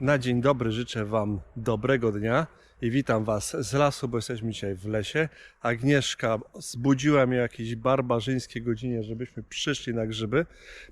Na dzień dobry życzę Wam dobrego dnia i witam Was z lasu, bo jesteśmy dzisiaj w lesie. Agnieszka zbudziła mnie o jakiejś barbarzyńskiej godzinie, żebyśmy przyszli na grzyby.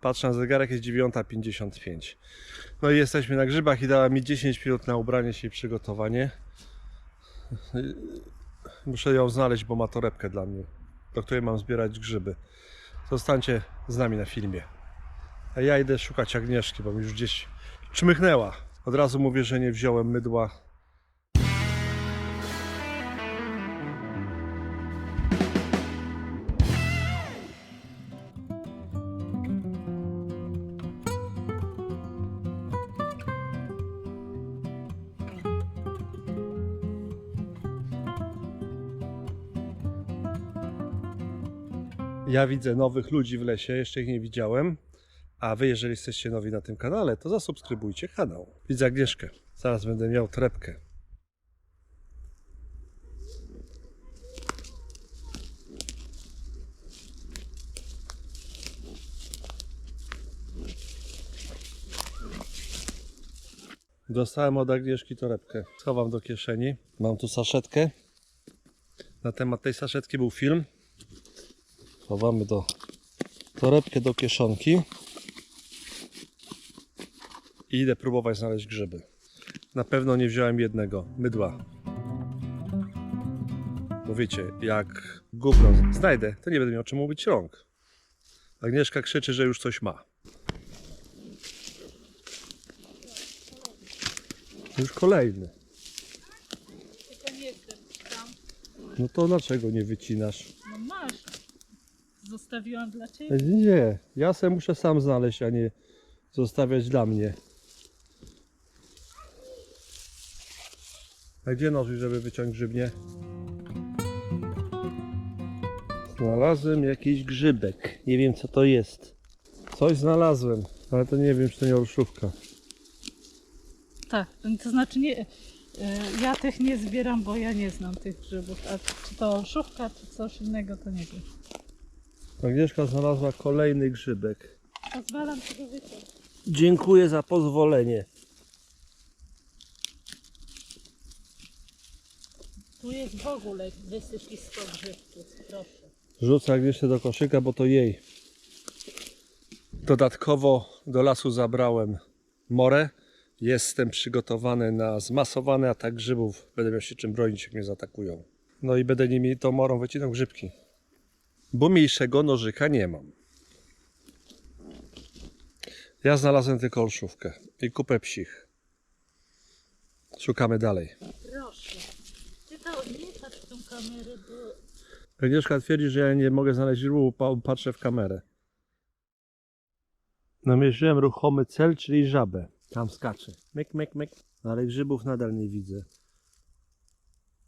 Patrzę na zegarek, jest 9.55. No i jesteśmy na grzybach i dała mi 10 minut na ubranie się i przygotowanie. Muszę ją znaleźć, bo ma torebkę dla mnie, do której mam zbierać grzyby. Zostańcie z nami na filmie. A ja idę szukać Agnieszki, bo mi już gdzieś czmychnęła. Od razu mówię, że nie wziąłem mydła. Ja widzę nowych ludzi w lesie, jeszcze ich nie widziałem. A wy, jeżeli jesteście nowi na tym kanale, to zasubskrybujcie kanał. Widzę Agnieszkę. Zaraz będę miał trepkę. Dostałem od Agnieszki torebkę. Schowam do kieszeni. Mam tu saszetkę. Na temat tej saszetki był film. Chowamy do torebkę do kieszonki i idę próbować znaleźć grzyby. Na pewno nie wziąłem jednego mydła. Bo wiecie, jak gówno znajdę, to nie będę miał czemu mówić rąk. Agnieszka krzyczy, że już coś ma. Już kolejny. No to dlaczego nie wycinasz? No masz. Zostawiłam dla ciebie. Nie, ja se muszę sam znaleźć, a nie zostawiać dla mnie. A gdzie nożyk, żeby wyciąć grzybnię? Znalazłem jakiś grzybek. Nie wiem co to jest. Coś znalazłem, ale to nie wiem, czy to nie olszówka. Tak, to znaczy nie. e, Ja tych nie zbieram, bo ja nie znam tych grzybów. A czy to olszówka, czy coś innego, to nie wiem. Agnieszka znalazła kolejny grzybek. Pozwalam ci go wyciąć. Dziękuję za pozwolenie. Tu jest w ogóle wysypisko grzybków. Proszę. Rzucę Agnieszkę do koszyka, bo to jej. Dodatkowo do lasu zabrałem morę. Jestem przygotowany na zmasowane atak grzybów. Będę miał się czym bronić, jak mnie zaatakują. No i będę nimi tą morą wycinał grzybki. Bo mniejszego nożyka nie mam. Ja znalazłem tylko olszówkę i kupę psich. Szukamy dalej. Proszę. Ty to nie kamerę, bo Agnieszka twierdzi, że ja nie mogę znaleźć pa- patrzę w kamerę. Namierzyłem ruchomy cel, czyli żabę. Tam skacze. Myk, myk, myk. Ale grzybów nadal nie widzę.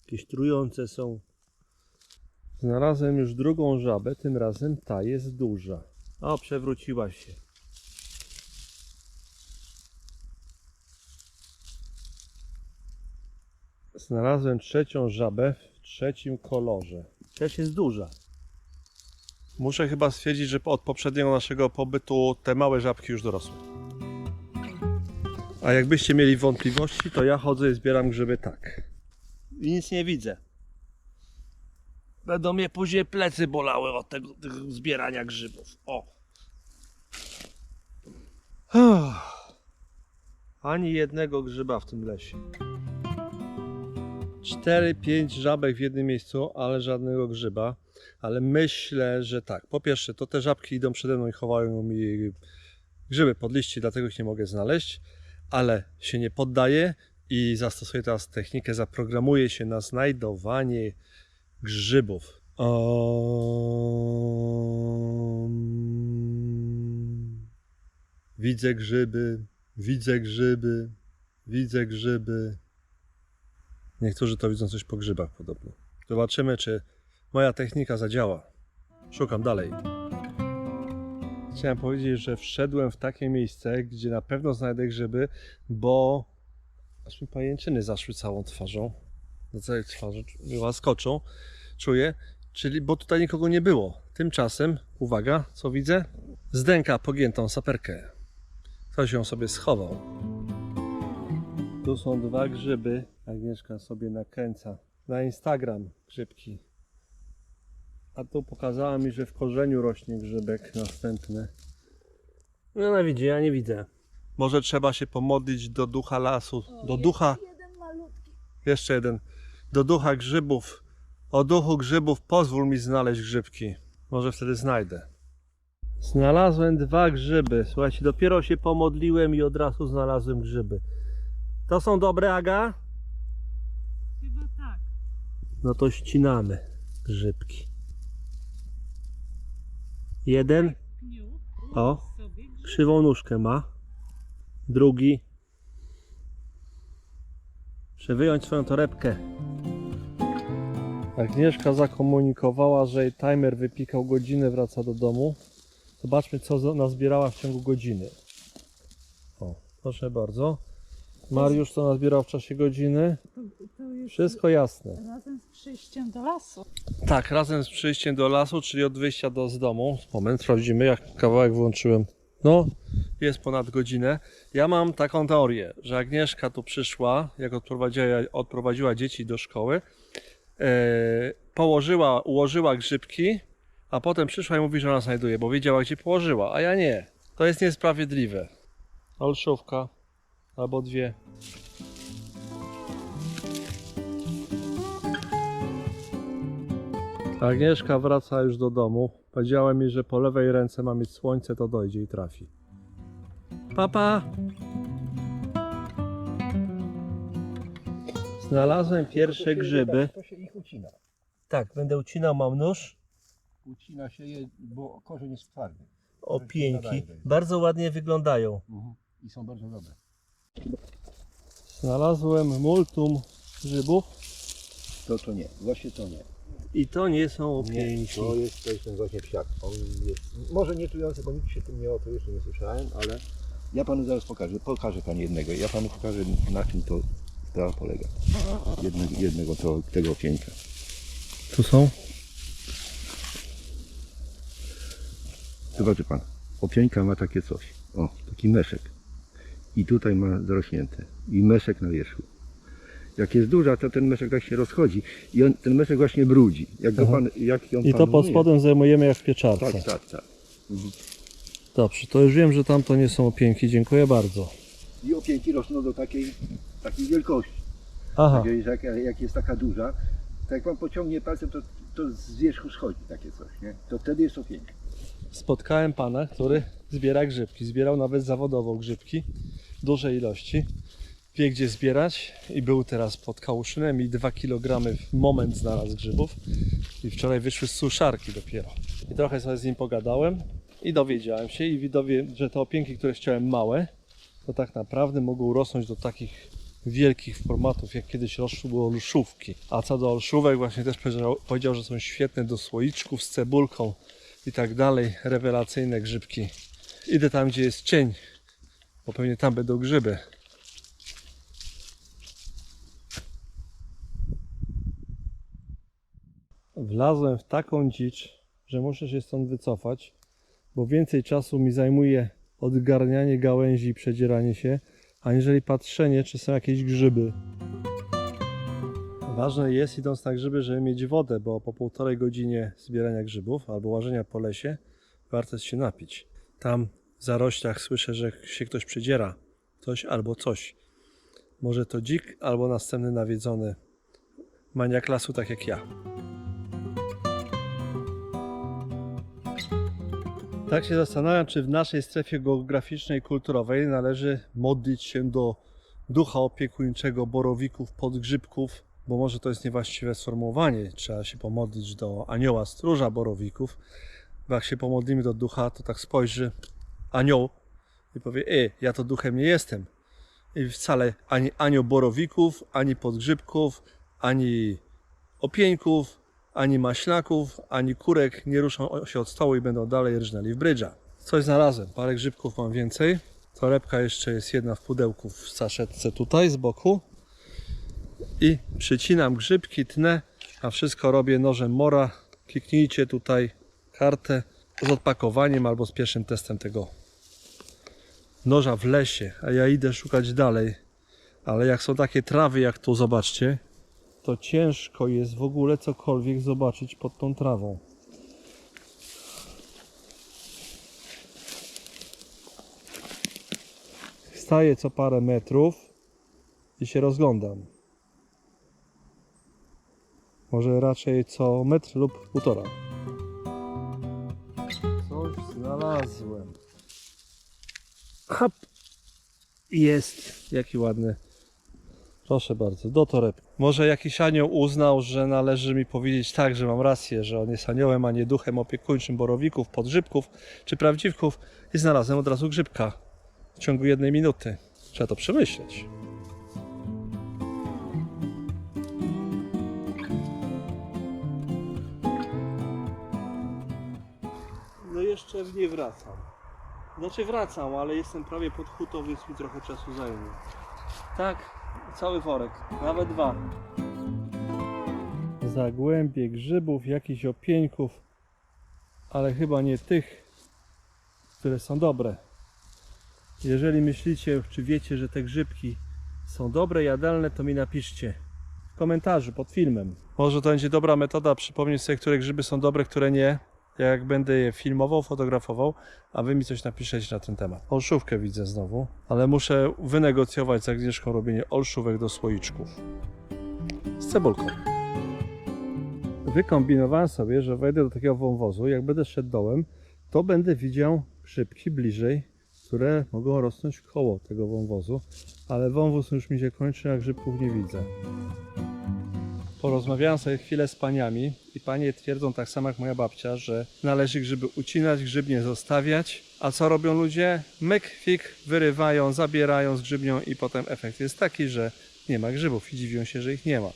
Jakieś trujące są. Znalazłem już drugą żabę, tym razem ta jest duża. O, przewróciła się. Znalazłem trzecią żabę trzecim kolorze. Też jest duża. Muszę chyba stwierdzić, że od poprzedniego naszego pobytu te małe żabki już dorosły. A jakbyście mieli wątpliwości, to ja chodzę i zbieram grzyby tak. I nic nie widzę. Będą mnie później plecy bolały od tego, tego zbierania grzybów. O. Ani jednego grzyba w tym lesie. 4-5 żabek w jednym miejscu, ale żadnego grzyba. Ale myślę, że tak. Po pierwsze, to te żabki idą przede mną i chowają mi grzyby pod liści, dlatego ich nie mogę znaleźć. Ale się nie poddaję i zastosuję teraz technikę, zaprogramuję się na znajdowanie grzybów. Om. Widzę grzyby, widzę grzyby, widzę grzyby. Niektórzy to widzą coś po grzybach podobno. Zobaczymy, czy moja technika zadziała. Szukam dalej. Chciałem powiedzieć, że wszedłem w takie miejsce, gdzie na pewno znajdę grzyby, bo aż mi pajęczyny zaszły całą twarzą. Na całej twarzy łaskoczą, czuję, czyli bo tutaj nikogo nie było. Tymczasem, uwaga, co widzę? Zdęka pogiętą saperkę. Ktoś ją sobie schował. Tu są dwa grzyby. Agnieszka sobie nakręca. Na Instagram grzybki. A tu pokazała mi, że w korzeniu rośnie grzybek następny. No no widzi, ja nie widzę. Może trzeba się pomodlić do ducha lasu, do ducha, Jeden malutki. jeszcze jeden, do ducha grzybów. O duchu grzybów pozwól mi znaleźć grzybki. Może wtedy znajdę. Znalazłem dwa grzyby. Słuchajcie, dopiero się pomodliłem i od razu znalazłem grzyby. To są dobre, Aga? No to ścinamy grzybki. Jeden. O. Krzywą nóżkę ma. Drugi. Muszę wyjąć swoją torebkę. Agnieszka zakomunikowała, że jej timer wypikał godzinę, wraca do domu. Zobaczmy, co nazbierała w ciągu godziny. O, proszę bardzo. Mariusz co nazbierał w czasie godziny. To, to Wszystko jasne. razem z przyjściem do lasu. Tak, razem z przyjściem do lasu, czyli od wyjścia do z domu. Moment, sprawdzimy, jak kawałek włączyłem. No, jest ponad godzinę. Ja mam taką teorię, że Agnieszka tu przyszła, jak odprowadziła, odprowadziła dzieci do szkoły, e, położyła, ułożyła grzybki, a potem przyszła i mówi, że ona znajduje, bo wiedziała, gdzie położyła, a ja nie. To jest niesprawiedliwe. Olszówka, albo dwie. Agnieszka wraca już do domu. Powiedziała mi, że po lewej ręce ma mieć słońce, to dojdzie i trafi. Papa! Znalazłem pierwsze grzyby. To się ich ucina. Tak, będę ucinał, mam nóż. Ucina się je, bo korzeń jest twardy. Opieńki. Bardzo ładnie wyglądają. I są bardzo dobre. Znalazłem multum grzybów To to nie, właśnie to nie. i to nie są opieńki. to jest, to jest ten właśnie psiak. On jest, może nie czujący, bo nikt się tym nie o to jeszcze nie słyszałem, ale ja panu zaraz pokażę. Pokażę pan jednego. Ja panu pokażę na czym to sprawa polega. Jednego, jednego to, tego opieńka. Tu są? Zobaczy pan. Opieńka ma takie coś. O, taki meszek. I tutaj ma zarośnięte. I meszek na wierzchu. Jak jest duża, to ten meszek tak się rozchodzi i on, ten meszek właśnie brudzi. Jak go Aha. pan, jak on I pan to pod umyje- spodem zajmujemy jak w pieczarce. Tak, tak, tak. Dobrze, to już wiem, że tam to nie są opieńki. Dziękuję bardzo. I opieńki rosną do takiej, takiej wielkości. Aha. Że Jak, jak jest taka duża, to jak pan pociągnie palcem, to, to z wierzchu schodzi takie coś, nie? To wtedy jest opieńka. Spotkałem pana, który zbiera grzybki. Zbierał nawet zawodowo grzybki, duże ilości. Wie gdzie zbierać i był teraz pod Kałuszynem i 2 kg w moment znalazł grzybów. I wczoraj wyszły z suszarki dopiero. I trochę sobie z nim pogadałem i dowiedziałem się i dowie, że te opięki, które chciałem małe, to tak naprawdę mogą rosnąć do takich wielkich formatów, jak kiedyś rosły olszówki. A co do olszówek, właśnie też powiedział, że są świetne do słoiczków z cebulką i tak dalej. Rewelacyjne grzybki. Idę tam, gdzie jest cień, bo pewnie tam będą grzyby. Wlazłem w taką dzicz, że muszę się stąd wycofać, bo więcej czasu mi zajmuje odgarnianie gałęzi i przedzieranie się, aniżeli patrzenie, czy są jakieś grzyby. Ważne jest, idąc na grzyby, żeby mieć wodę, bo po półtorej godzinie zbierania grzybów albo łażenia po lesie warto jest się napić. Tam zaroślach słyszę, że się ktoś przedziera. Coś albo coś. Może to dzik, albo następny nawiedzony maniak lasu, tak jak ja. Tak się zastanawiam, czy w naszej strefie geograficznej, kulturowej należy modlić się do ducha opiekuńczego borowików, podgrzybków, bo może to jest niewłaściwe sformułowanie. Trzeba się pomodlić do anioła stróża borowików. Bo jak się pomodlimy do ducha, to tak spojrzy anioł i powie: Ej, ja to duchem nie jestem. I wcale ani anioł borowików, ani podgrzybków, ani opieńków, ani maślaków, ani kurek nie ruszą się od stołu i będą dalej rżnęli w brydża. Coś znalazłem, parę grzybków mam więcej. Torebka jeszcze jest jedna w pudełku w saszetce tutaj z boku. I przycinam grzybki, tnę, a wszystko robię nożem mora. Kliknijcie tutaj kartę z odpakowaniem albo z pierwszym testem tego noża w lesie, a ja idę szukać dalej. Ale jak są takie trawy jak tu, zobaczcie, to ciężko jest w ogóle cokolwiek zobaczyć pod tą trawą. Staję co parę metrów i się rozglądam. Może raczej co metr lub półtora. Coś znalazłem. Hop. Jest. Jaki ładny. Proszę bardzo, do torebki. Może jakiś anioł uznał, że należy mi powiedzieć tak, że mam rację, że on jest aniołem, a nie duchem opiekuńczym borowików, podgrzybków czy prawdziwków i znalazłem od razu grzybka w ciągu jednej minuty. Trzeba to przemyśleć. No jeszcze w nie wracam. Znaczy wracam, ale jestem prawie pod hutą, więc mi trochę czasu zajmie. Tak, cały worek, nawet dwa. Zagłębie grzybów, jakichś opieńków, ale chyba nie tych, które są dobre. Jeżeli myślicie, czy wiecie, że te grzybki są dobre, jadalne, to mi napiszcie w komentarzu pod filmem. Może to będzie dobra metoda przypomnieć sobie, które grzyby są dobre, które nie. Jak będę je filmował, fotografował, a wy mi coś napiszecie na ten temat. Olszówkę widzę znowu, ale muszę wynegocjować z Agnieszką robienie olszówek do słoiczków. Z cebulką. Wykombinowałem sobie, że wejdę do takiego wąwozu, jak będę szedł dołem, to będę widział grzybki bliżej, które mogą rosnąć koło tego wąwozu, ale wąwóz już mi się kończy, a grzybków nie widzę. Porozmawiałem sobie chwilę z paniami i panie twierdzą tak samo jak moja babcia, że należy grzyby ucinać, grzyb nie zostawiać. A co robią ludzie? Myk, fik, wyrywają, zabierają z grzybnią i potem efekt jest taki, że nie ma grzybów i dziwią się, że ich nie ma.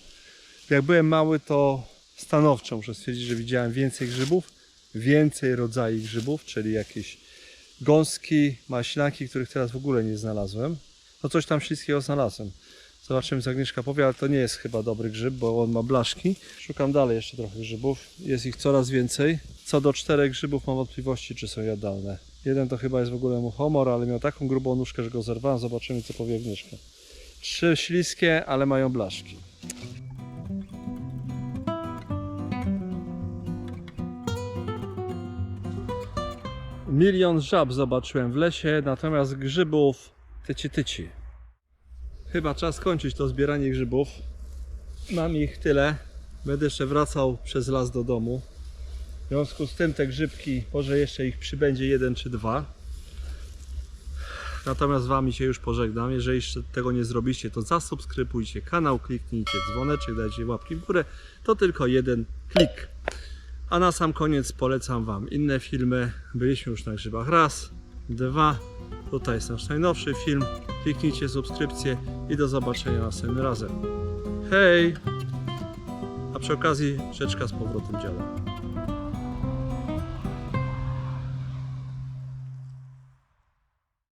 Jak byłem mały, to stanowczo muszę stwierdzić, że widziałem więcej grzybów, więcej rodzajów grzybów, czyli jakieś gąski, maślaki, których teraz w ogóle nie znalazłem. No coś tam śliskiego znalazłem. Zobaczymy, co Agnieszka powie, ale to nie jest chyba dobry grzyb, bo on ma blaszki. Szukam dalej jeszcze trochę grzybów. Jest ich coraz więcej. Co do czterech grzybów mam wątpliwości, czy są jadalne. Jeden to chyba jest w ogóle muchomor, ale miał taką grubą nóżkę, że go zerwałem. Zobaczymy, co powie Agnieszka. Trzy śliskie, ale mają blaszki. Milion żab zobaczyłem w lesie, natomiast grzybów tyci tyci. Chyba czas kończyć to zbieranie grzybów. Mam ich tyle. Będę jeszcze wracał przez las do domu. W związku z tym te grzybki, może jeszcze ich przybędzie jeden czy dwa. Natomiast z Wami się już pożegnam. Jeżeli jeszcze tego nie zrobicie, to zasubskrybujcie kanał, kliknijcie dzwoneczek, dajcie łapki w górę. To tylko jeden klik. A na sam koniec polecam Wam inne filmy. Byliśmy już na grzybach raz, dwa. Tutaj jest nasz najnowszy film. Kliknijcie subskrypcję i do zobaczenia następnym razem. Hej! A przy okazji rzeczka z powrotem działa.